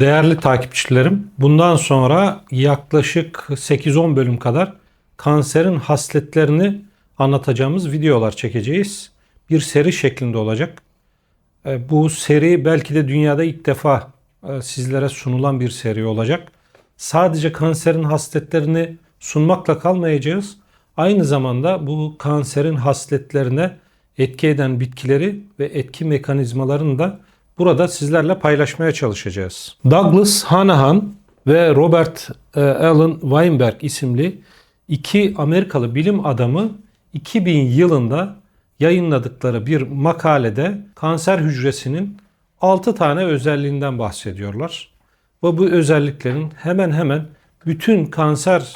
Değerli takipçilerim, bundan sonra yaklaşık 8-10 bölüm kadar kanserin hasletlerini anlatacağımız videolar çekeceğiz. Bir seri şeklinde olacak. E, Bu seri belki de dünyada ilk defa e, sizlere sunulan bir seri olacak. Sadece kanserin hasletlerini sunmakla kalmayacağız. Aynı zamanda bu kanserin hasletlerine etki eden bitkileri ve etki mekanizmalarını da burada sizlerle paylaşmaya çalışacağız. Douglas Hanahan ve Robert e, Allen Weinberg isimli iki Amerikalı bilim adamı 2000 yılında yayınladıkları bir makalede kanser hücresinin 6 tane özelliğinden bahsediyorlar. Ve bu özelliklerin hemen hemen bütün kanser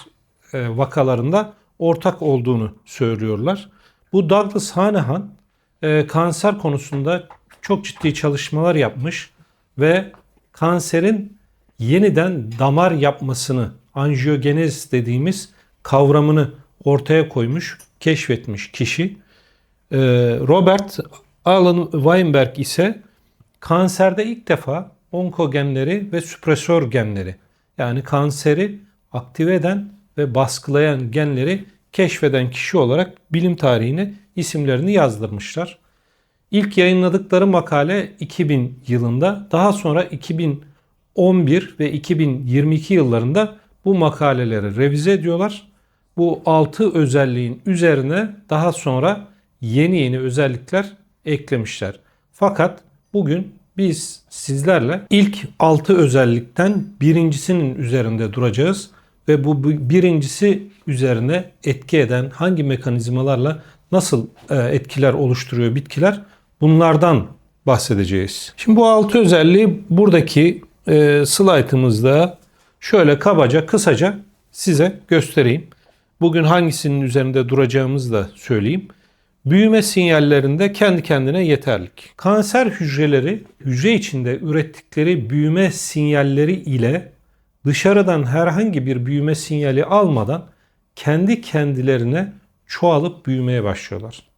e, vakalarında ortak olduğunu söylüyorlar. Bu Douglas Hanahan e, kanser konusunda çok ciddi çalışmalar yapmış ve kanserin yeniden damar yapmasını, anjiyogenez dediğimiz kavramını ortaya koymuş, keşfetmiş kişi. Ee, Robert Alan Weinberg ise kanserde ilk defa onkogenleri ve süpresör genleri yani kanseri aktive eden ve baskılayan genleri keşfeden kişi olarak bilim tarihine isimlerini yazdırmışlar. İlk yayınladıkları makale 2000 yılında, daha sonra 2011 ve 2022 yıllarında bu makaleleri revize ediyorlar. Bu 6 özelliğin üzerine daha sonra yeni yeni özellikler eklemişler. Fakat bugün biz sizlerle ilk 6 özellikten birincisinin üzerinde duracağız ve bu birincisi üzerine etki eden hangi mekanizmalarla nasıl e, etkiler oluşturuyor bitkiler bunlardan bahsedeceğiz. Şimdi bu altı özelliği buradaki e, slaytımızda şöyle kabaca kısaca size göstereyim. Bugün hangisinin üzerinde duracağımızı da söyleyeyim. Büyüme sinyallerinde kendi kendine yeterlik. Kanser hücreleri hücre içinde ürettikleri büyüme sinyalleri ile dışarıdan herhangi bir büyüme sinyali almadan kendi kendilerine çoğalıp büyümeye başlıyorlar.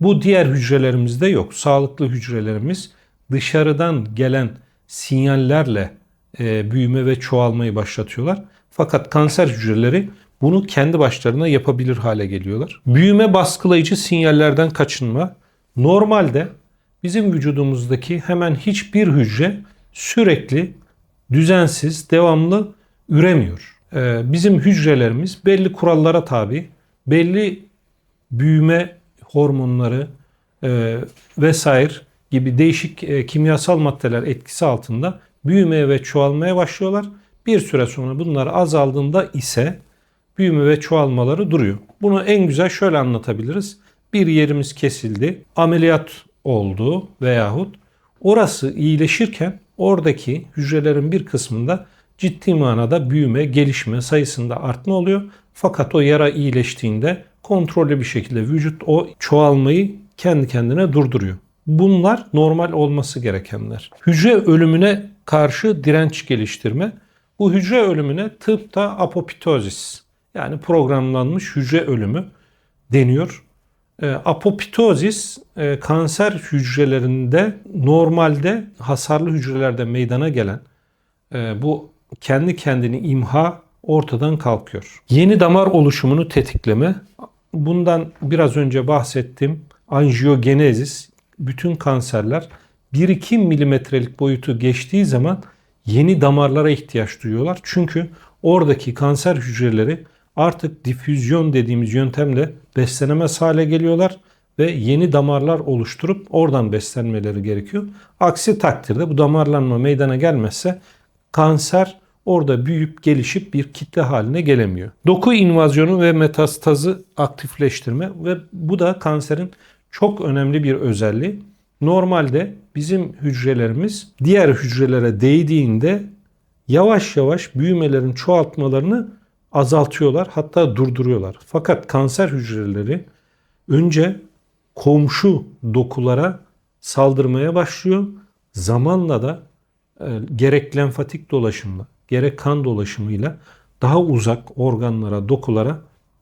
Bu diğer hücrelerimizde yok. Sağlıklı hücrelerimiz dışarıdan gelen sinyallerle e, büyüme ve çoğalmayı başlatıyorlar. Fakat kanser hücreleri bunu kendi başlarına yapabilir hale geliyorlar. Büyüme baskılayıcı sinyallerden kaçınma. Normalde bizim vücudumuzdaki hemen hiçbir hücre sürekli düzensiz, devamlı üremiyor. Ee, bizim hücrelerimiz belli kurallara tabi, belli büyüme hormonları e, vesaire gibi değişik e, kimyasal maddeler etkisi altında büyümeye ve çoğalmaya başlıyorlar. Bir süre sonra bunlar azaldığında ise büyüme ve çoğalmaları duruyor. Bunu en güzel şöyle anlatabiliriz. Bir yerimiz kesildi, ameliyat oldu veyahut orası iyileşirken oradaki hücrelerin bir kısmında ciddi manada büyüme, gelişme sayısında artma oluyor. Fakat o yara iyileştiğinde kontrollü bir şekilde vücut o çoğalmayı kendi kendine durduruyor. Bunlar normal olması gerekenler. Hücre ölümüne karşı direnç geliştirme. Bu hücre ölümüne tıpta apoptozis yani programlanmış hücre ölümü deniyor. E, apoptozis e, kanser hücrelerinde normalde hasarlı hücrelerde meydana gelen e, bu kendi kendini imha ortadan kalkıyor. Yeni damar oluşumunu tetikleme. Bundan biraz önce bahsettim. Anjiyogenezis bütün kanserler 1-2 milimetrelik boyutu geçtiği zaman yeni damarlara ihtiyaç duyuyorlar. Çünkü oradaki kanser hücreleri artık difüzyon dediğimiz yöntemle beslenemez hale geliyorlar ve yeni damarlar oluşturup oradan beslenmeleri gerekiyor. Aksi takdirde bu damarlanma meydana gelmezse kanser orada büyüyüp gelişip bir kitle haline gelemiyor. Doku invazyonu ve metastazı aktifleştirme ve bu da kanserin çok önemli bir özelliği. Normalde bizim hücrelerimiz diğer hücrelere değdiğinde yavaş yavaş büyümelerin çoğaltmalarını azaltıyorlar hatta durduruyorlar. Fakat kanser hücreleri önce komşu dokulara saldırmaya başlıyor. Zamanla da e, gerek lenfatik dolaşımla gerek kan dolaşımıyla daha uzak organlara, dokulara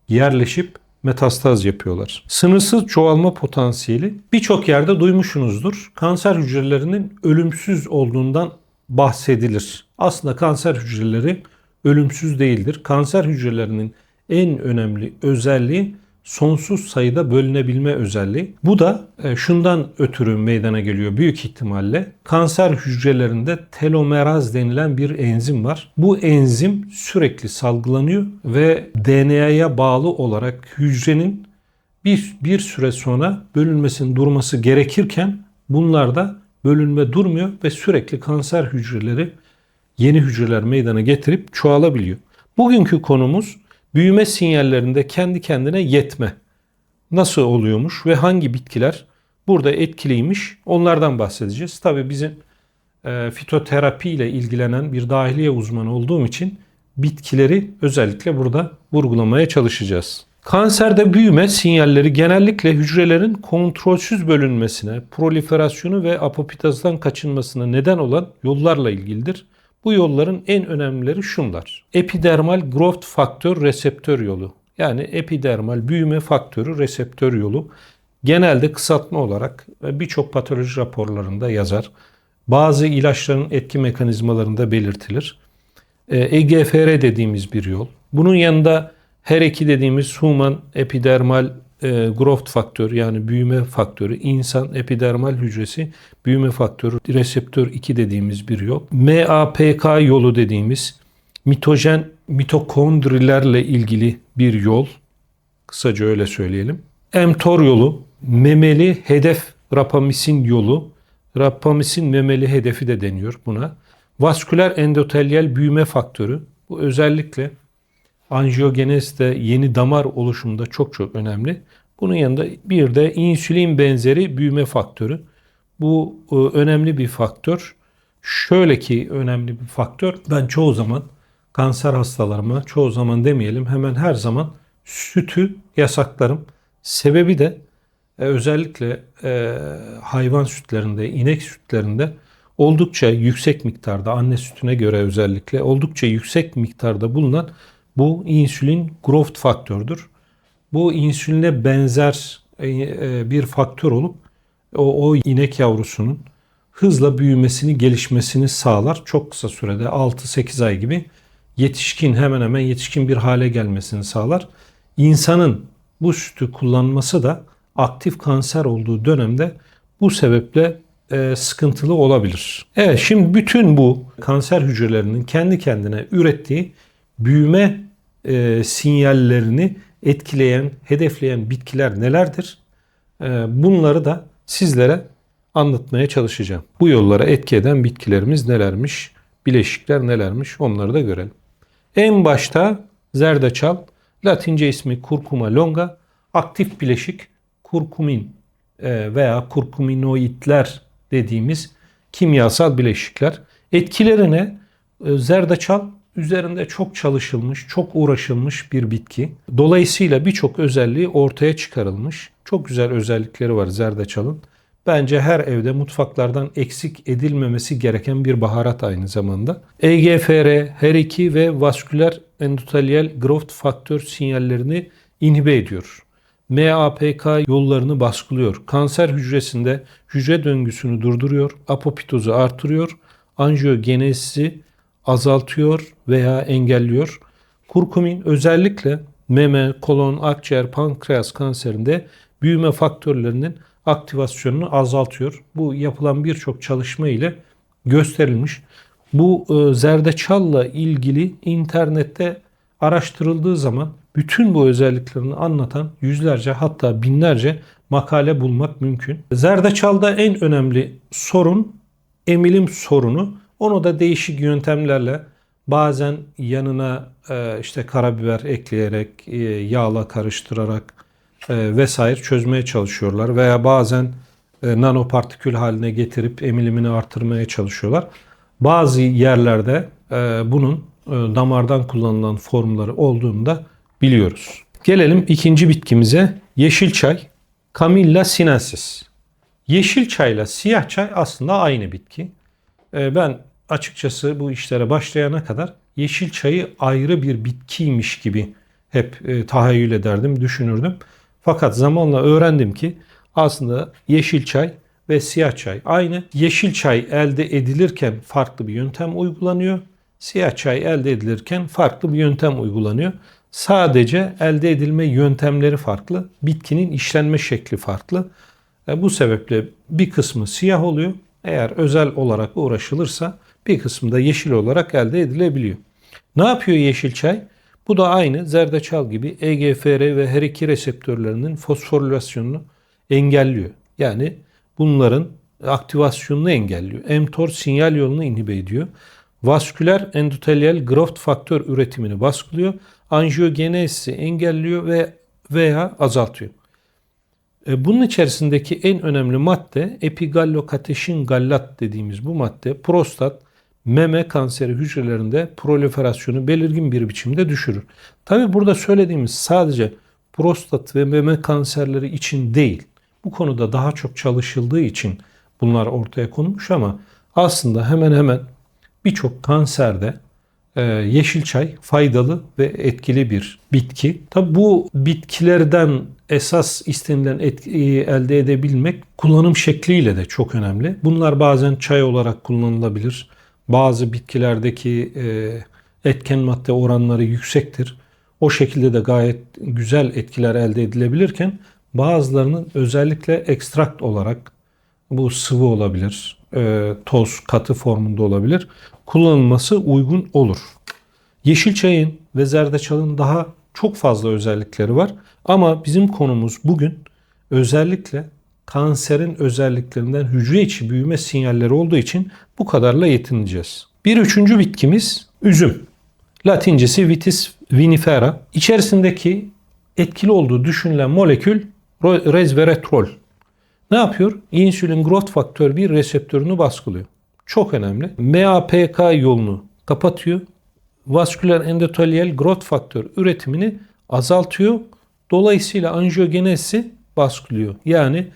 yerleşip metastaz yapıyorlar. Sınırsız çoğalma potansiyeli birçok yerde duymuşsunuzdur. Kanser hücrelerinin ölümsüz olduğundan bahsedilir. Aslında kanser hücreleri ölümsüz değildir. Kanser hücrelerinin en önemli özelliği sonsuz sayıda bölünebilme özelliği. Bu da e, şundan ötürü meydana geliyor büyük ihtimalle. Kanser hücrelerinde telomeraz denilen bir enzim var. Bu enzim sürekli salgılanıyor ve DNA'ya bağlı olarak hücrenin bir, bir süre sonra bölünmesinin durması gerekirken bunlarda bölünme durmuyor ve sürekli kanser hücreleri yeni hücreler meydana getirip çoğalabiliyor. Bugünkü konumuz büyüme sinyallerinde kendi kendine yetme. Nasıl oluyormuş ve hangi bitkiler burada etkiliymiş onlardan bahsedeceğiz. Tabii bizim e, fitoterapi ile ilgilenen bir dahiliye uzmanı olduğum için bitkileri özellikle burada vurgulamaya çalışacağız. Kanserde büyüme sinyalleri genellikle hücrelerin kontrolsüz bölünmesine, proliferasyonu ve apoptozdan kaçınmasına neden olan yollarla ilgilidir. Bu yolların en önemlileri şunlar. Epidermal growth faktör reseptör yolu. Yani epidermal büyüme faktörü reseptör yolu. Genelde kısaltma olarak birçok patoloji raporlarında yazar. Bazı ilaçların etki mekanizmalarında belirtilir. EGFR dediğimiz bir yol. Bunun yanında her iki dediğimiz human epidermal e, growth faktörü yani büyüme faktörü, insan epidermal hücresi büyüme faktörü, reseptör 2 dediğimiz bir yol. MAPK yolu dediğimiz mitojen mitokondrilerle ilgili bir yol. Kısaca öyle söyleyelim. mTOR yolu, memeli hedef rapamisin yolu. Rapamisin memeli hedefi de deniyor buna. Vasküler endotelyal büyüme faktörü. Bu özellikle anjiyogenezde yeni damar oluşumunda çok çok önemli. Bunun yanında bir de insülin benzeri büyüme faktörü. Bu e, önemli bir faktör. Şöyle ki önemli bir faktör. Ben çoğu zaman kanser hastalarıma çoğu zaman demeyelim hemen her zaman sütü yasaklarım. Sebebi de e, özellikle e, hayvan sütlerinde, inek sütlerinde oldukça yüksek miktarda anne sütüne göre özellikle oldukça yüksek miktarda bulunan bu insülin growth faktördür. Bu insüline benzer e, e, bir faktör olup o, o inek yavrusunun hızla büyümesini, gelişmesini sağlar. Çok kısa sürede 6-8 ay gibi yetişkin hemen hemen yetişkin bir hale gelmesini sağlar. İnsanın bu sütü kullanması da aktif kanser olduğu dönemde bu sebeple e, sıkıntılı olabilir. Evet şimdi bütün bu kanser hücrelerinin kendi kendine ürettiği büyüme e, sinyallerini etkileyen, hedefleyen bitkiler nelerdir? E, bunları da sizlere anlatmaya çalışacağım. Bu yollara etki eden bitkilerimiz nelermiş, bileşikler nelermiş onları da görelim. En başta zerdeçal, Latince ismi Curcuma longa, aktif bileşik kurkumin e, veya kurkuminoidler dediğimiz kimyasal bileşikler. Etkilerine e, zerdeçal üzerinde çok çalışılmış, çok uğraşılmış bir bitki. Dolayısıyla birçok özelliği ortaya çıkarılmış. Çok güzel özellikleri var zerdeçalın. Bence her evde mutfaklardan eksik edilmemesi gereken bir baharat aynı zamanda. EGFR, HER2 ve vasküler endotelyal growth faktör sinyallerini inhibe ediyor. MAPK yollarını baskılıyor. Kanser hücresinde hücre döngüsünü durduruyor, apoptozu artırıyor, anjiyogenezi azaltıyor veya engelliyor. Kurkumin özellikle meme, kolon, akciğer, pankreas kanserinde büyüme faktörlerinin aktivasyonunu azaltıyor. Bu yapılan birçok çalışma ile gösterilmiş. Bu e, zerdeçalla ilgili internette araştırıldığı zaman bütün bu özelliklerini anlatan yüzlerce hatta binlerce makale bulmak mümkün. Zerdeçalda en önemli sorun emilim sorunu. Onu da değişik yöntemlerle bazen yanına e, işte karabiber ekleyerek, e, yağla karıştırarak e, vesaire çözmeye çalışıyorlar veya bazen nanopartikül haline getirip emilimini artırmaya çalışıyorlar. Bazı yerlerde bunun damardan kullanılan formları olduğunu da biliyoruz. Gelelim ikinci bitkimize. Yeşil çay. Camilla sinensis. Yeşil çayla siyah çay aslında aynı bitki. Ben açıkçası bu işlere başlayana kadar yeşil çayı ayrı bir bitkiymiş gibi hep e, tahayyül ederdim, düşünürdüm. Fakat zamanla öğrendim ki aslında yeşil çay ve siyah çay aynı. Yeşil çay elde edilirken farklı bir yöntem uygulanıyor. Siyah çay elde edilirken farklı bir yöntem uygulanıyor. Sadece elde edilme yöntemleri farklı, bitkinin işlenme şekli farklı. E, bu sebeple bir kısmı siyah oluyor. Eğer özel olarak uğraşılırsa bir kısmı da yeşil olarak elde edilebiliyor. Ne yapıyor yeşil çay? Bu da aynı zerdeçal gibi EGFR ve her iki reseptörlerinin fosforilasyonunu engelliyor. Yani bunların aktivasyonunu engelliyor. mTOR sinyal yolunu inhibe ediyor. Vasküler endotelyal growth faktör üretimini baskılıyor. Anjiyogenezi engelliyor ve veya azaltıyor. E, bunun içerisindeki en önemli madde epigallokateşin gallat dediğimiz bu madde prostat, meme kanseri hücrelerinde proliferasyonu belirgin bir biçimde düşürür. Tabi burada söylediğimiz sadece prostat ve meme kanserleri için değil. Bu konuda daha çok çalışıldığı için bunlar ortaya konmuş ama aslında hemen hemen birçok kanserde e, yeşil çay faydalı ve etkili bir bitki. Tabi bu bitkilerden esas istenilen etkiyi elde edebilmek kullanım şekliyle de çok önemli. Bunlar bazen çay olarak kullanılabilir. Bazı bitkilerdeki e, etken madde oranları yüksektir. O şekilde de gayet güzel etkiler elde edilebilirken bazılarının özellikle ekstrakt olarak bu sıvı olabilir, e, toz, katı formunda olabilir. Kullanılması uygun olur. Yeşil çayın ve zerdeçalın daha çok fazla özellikleri var. Ama bizim konumuz bugün özellikle kanserin özelliklerinden hücre içi büyüme sinyalleri olduğu için bu kadarla yetineceğiz. Bir üçüncü bitkimiz üzüm. Latincesi Vitis vinifera. İçerisindeki etkili olduğu düşünülen molekül resveratrol. Ne yapıyor? İnsülin growth faktör bir reseptörünü baskılıyor. Çok önemli. MAPK yolunu kapatıyor. Vasküler endotelyal growth faktör üretimini azaltıyor. Dolayısıyla anjiyogenezi baskılıyor. Yani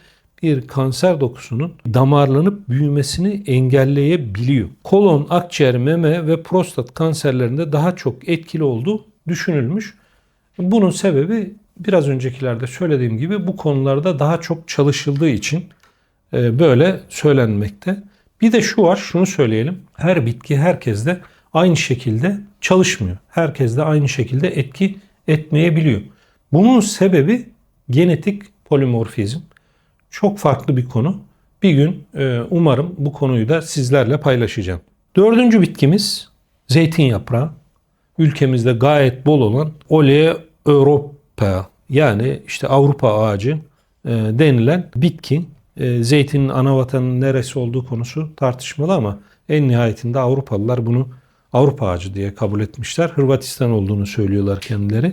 bir kanser dokusunun damarlanıp büyümesini engelleyebiliyor. Kolon, akciğer, meme ve prostat kanserlerinde daha çok etkili olduğu düşünülmüş. Bunun sebebi biraz öncekilerde söylediğim gibi bu konularda daha çok çalışıldığı için e, böyle söylenmekte. Bir de şu var, şunu söyleyelim. Her bitki herkeste aynı şekilde çalışmıyor. Herkes de aynı şekilde etki etmeyebiliyor. Bunun sebebi genetik polimorfizm. Çok farklı bir konu. Bir gün e, umarım bu konuyu da sizlerle paylaşacağım. Dördüncü bitkimiz zeytin yaprağı. Ülkemizde gayet bol olan Olea Europa yani işte Avrupa ağacı e, denilen bitki. E, zeytinin ana vatanının neresi olduğu konusu tartışmalı ama en nihayetinde Avrupalılar bunu Avrupa ağacı diye kabul etmişler. Hırvatistan olduğunu söylüyorlar kendileri.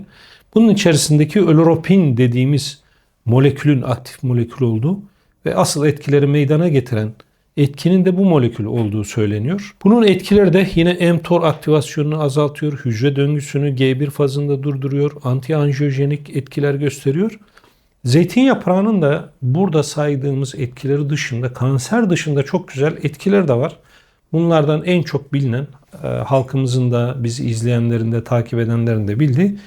Bunun içerisindeki ölropin dediğimiz molekülün aktif molekül olduğu ve asıl etkileri meydana getiren etkinin de bu molekül olduğu söyleniyor. Bunun etkileri de yine mTOR aktivasyonunu azaltıyor, hücre döngüsünü G1 fazında durduruyor, antianjiyojenik etkiler gösteriyor. Zeytin yaprağının da burada saydığımız etkileri dışında, kanser dışında çok güzel etkileri de var. Bunlardan en çok bilinen, e, halkımızın da bizi izleyenlerin de takip edenlerin de bildiği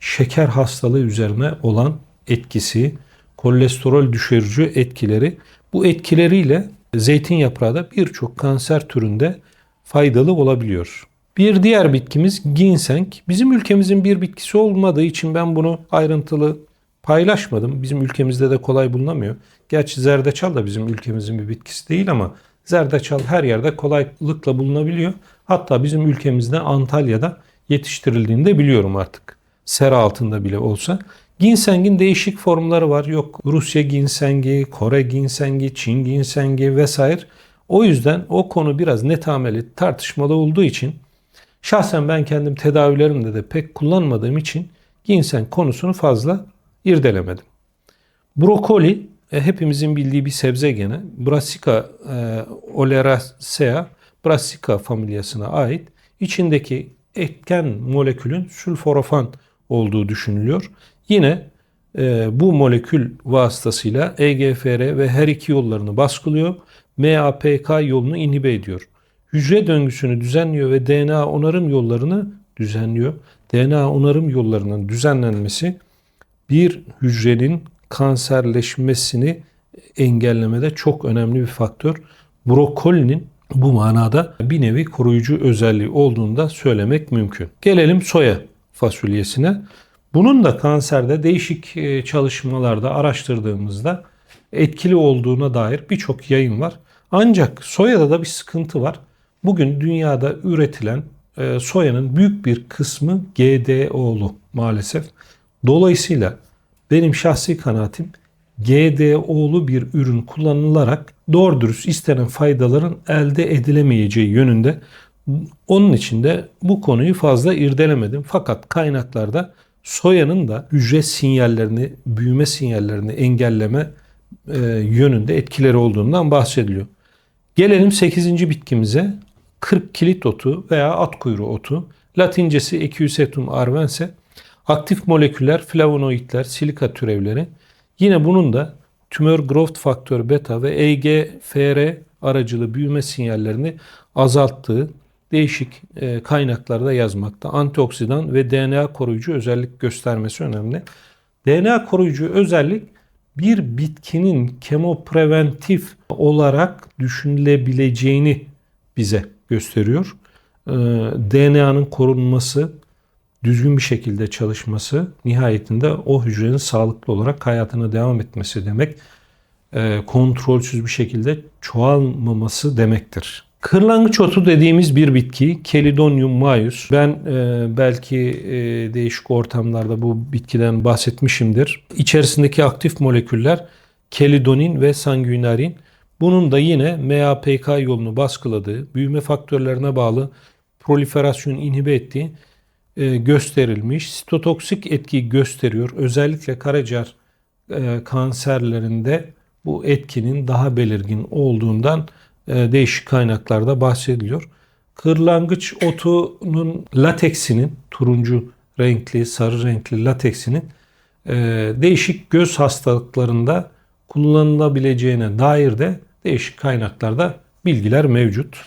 şeker hastalığı üzerine olan etkisi, kolesterol düşürücü etkileri. Bu etkileriyle zeytin yaprağı da birçok kanser türünde faydalı olabiliyor. Bir diğer bitkimiz ginseng. Bizim ülkemizin bir bitkisi olmadığı için ben bunu ayrıntılı paylaşmadım. Bizim ülkemizde de kolay bulunamıyor. Gerçi zerdeçal da bizim ülkemizin bir bitkisi değil ama zerdeçal her yerde kolaylıkla bulunabiliyor. Hatta bizim ülkemizde Antalya'da yetiştirildiğini de biliyorum artık. Sera altında bile olsa. Ginsengin değişik formları var. Yok Rusya ginsengi, Kore ginsengi, Çin ginsengi vesaire. O yüzden o konu biraz netameli tartışmalı olduğu için şahsen ben kendim tedavilerimde de pek kullanmadığım için ginseng konusunu fazla irdelemedim. Brokoli e, hepimizin bildiği bir sebze gene. Brassica e, oleracea, Brassica familyasına ait. İçindeki etken molekülün sülforofan olduğu düşünülüyor. Yine e, bu molekül vasıtasıyla EGFR ve her iki yollarını baskılıyor. MAPK yolunu inhibe ediyor. Hücre döngüsünü düzenliyor ve DNA onarım yollarını düzenliyor. DNA onarım yollarının düzenlenmesi bir hücrenin kanserleşmesini engellemede çok önemli bir faktör. Brokolinin bu manada bir nevi koruyucu özelliği olduğunu da söylemek mümkün. Gelelim soya fasulyesine. Bunun da kanserde değişik e, çalışmalarda araştırdığımızda etkili olduğuna dair birçok yayın var. Ancak soyada da bir sıkıntı var. Bugün dünyada üretilen e, soyanın büyük bir kısmı GDO'lu maalesef. Dolayısıyla benim şahsi kanaatim GDO'lu bir ürün kullanılarak doğru dürüst istenen faydaların elde edilemeyeceği yönünde. Onun için de bu konuyu fazla irdelemedim. Fakat kaynaklarda soyanın da hücre sinyallerini, büyüme sinyallerini engelleme e, yönünde etkileri olduğundan bahsediliyor. Gelelim 8. bitkimize 40 kilit otu veya at kuyruğu otu. Latincesi Equisetum arvense. Aktif moleküller, flavonoidler, silika türevleri. Yine bunun da tümör growth faktör beta ve EGFR aracılı büyüme sinyallerini azalttığı değişik e, kaynaklarda yazmakta. Antioksidan ve DNA koruyucu özellik göstermesi önemli. DNA koruyucu özellik bir bitkinin kemopreventif olarak düşünülebileceğini bize gösteriyor. Ee, DNA'nın korunması, düzgün bir şekilde çalışması nihayetinde o hücrenin sağlıklı olarak hayatına devam etmesi demek. Ee, kontrolsüz bir şekilde çoğalmaması demektir. Kırlangıç otu dediğimiz bir bitki Kelidonium maius. Ben e, belki e, değişik ortamlarda bu bitkiden bahsetmişimdir. İçerisindeki aktif moleküller kelidonin ve sanguinarin. Bunun da yine MAPK yolunu baskıladığı, büyüme faktörlerine bağlı proliferasyon inhibe ettiği e, gösterilmiş. Sitotoksik etki gösteriyor. Özellikle karaciğer e, kanserlerinde bu etkinin daha belirgin olduğundan değişik kaynaklarda bahsediliyor. Kırlangıç otunun lateksinin, turuncu renkli, sarı renkli lateksinin e, değişik göz hastalıklarında kullanılabileceğine dair de değişik kaynaklarda bilgiler mevcut.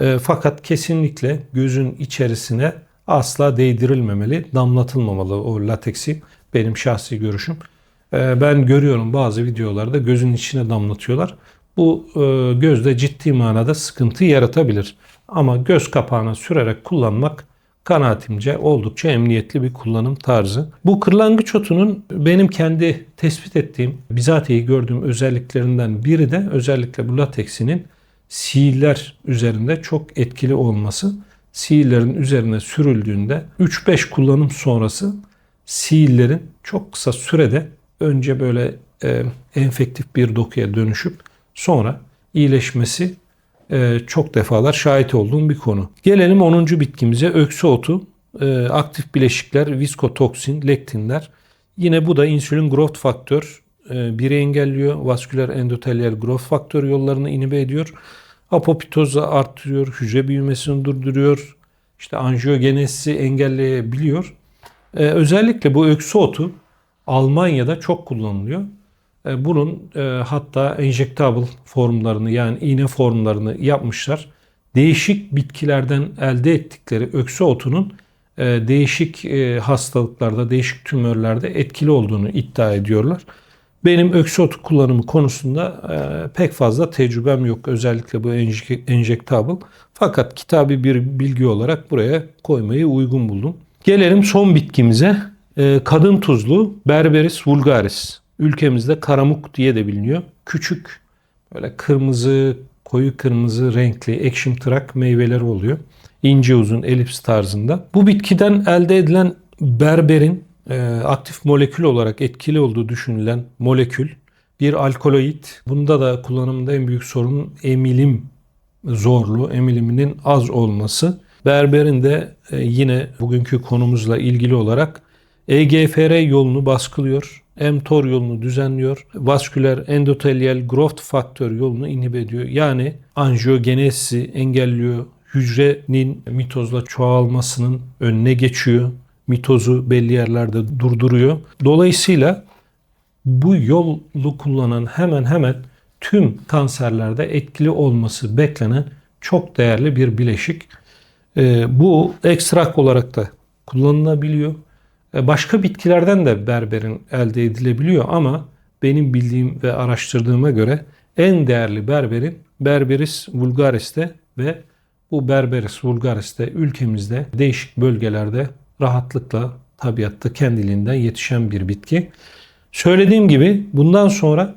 E, fakat kesinlikle gözün içerisine asla değdirilmemeli, damlatılmamalı o lateksi. Benim şahsi görüşüm. Ben görüyorum bazı videolarda gözün içine damlatıyorlar. Bu e, gözde ciddi manada sıkıntı yaratabilir. Ama göz kapağına sürerek kullanmak kanaatimce oldukça emniyetli bir kullanım tarzı. Bu kırlangıç otunun benim kendi tespit ettiğim, bizatihi gördüğüm özelliklerinden biri de özellikle bu lateksinin sihirler üzerinde çok etkili olması. Sihirlerin üzerine sürüldüğünde 3-5 kullanım sonrası sihirlerin çok kısa sürede önce böyle e, enfektif bir dokuya dönüşüp sonra iyileşmesi e, çok defalar şahit olduğum bir konu. Gelelim 10. bitkimize öksü otu, e, aktif bileşikler, viskotoksin, lektinler. Yine bu da insülin growth faktör e, biri engelliyor. Vasküler endotelyal growth faktör yollarını inhibe ediyor. Apoptozu arttırıyor, hücre büyümesini durduruyor. İşte anjiyogenesi engelleyebiliyor. özellikle bu öksü otu Almanya'da çok kullanılıyor. E, bunun e, hatta injectable formlarını yani iğne formlarını yapmışlar. Değişik bitkilerden elde ettikleri öksü otunun e, değişik hastalıklarda, değişik tümörlerde etkili olduğunu iddia ediyorlar. Benim öksü otu kullanımı konusunda pek fazla tecrübem yok. Özellikle bu injectable. Fakat kitabı bir bilgi olarak buraya koymayı uygun buldum. Gelelim son bitkimize. Kadın tuzlu Berberis vulgaris ülkemizde karamuk diye de biliniyor. Küçük böyle kırmızı, koyu kırmızı renkli ekşim tırak meyveleri oluyor. İnce uzun elips tarzında. Bu bitkiden elde edilen berberin e, aktif molekül olarak etkili olduğu düşünülen molekül bir alkaloid. Bunda da kullanımda en büyük sorun emilim zorlu, emiliminin az olması. Berberin de e, yine bugünkü konumuzla ilgili olarak EGFR yolunu baskılıyor mTOR yolunu düzenliyor. Vasküler endotelyal growth faktör yolunu inhibe ediyor. Yani anjiyogenesi engelliyor. Hücrenin mitozla çoğalmasının önüne geçiyor. Mitozu belli yerlerde durduruyor. Dolayısıyla bu yolu kullanan hemen hemen tüm kanserlerde etkili olması beklenen çok değerli bir bileşik. Ee, bu ekstrak olarak da kullanılabiliyor. E, başka bitkilerden de berberin elde edilebiliyor ama benim bildiğim ve araştırdığıma göre en değerli berberin Berberis vulgaris'te ve bu Berberis vulgaris'te ülkemizde değişik bölgelerde rahatlıkla tabiatta kendiliğinden yetişen bir bitki. Söylediğim gibi bundan sonra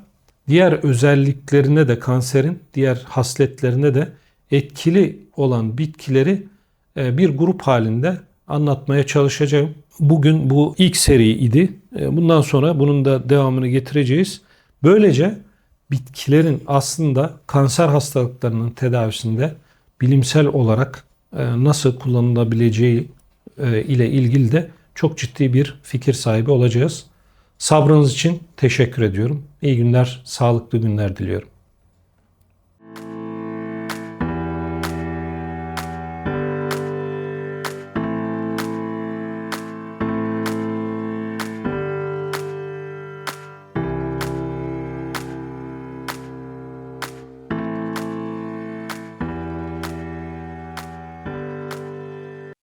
diğer özelliklerine de kanserin diğer hasletlerine de etkili olan bitkileri e, bir grup halinde anlatmaya çalışacağım. Bugün bu ilk seri idi. E, Bundan sonra bunun da devamını getireceğiz. Böylece bitkilerin aslında kanser hastalıklarının tedavisinde bilimsel olarak e, nasıl kullanılabileceği e, ile ilgili de çok ciddi bir fikir sahibi olacağız. Sabrınız için teşekkür ediyorum. İyi günler, sağlıklı günler diliyorum.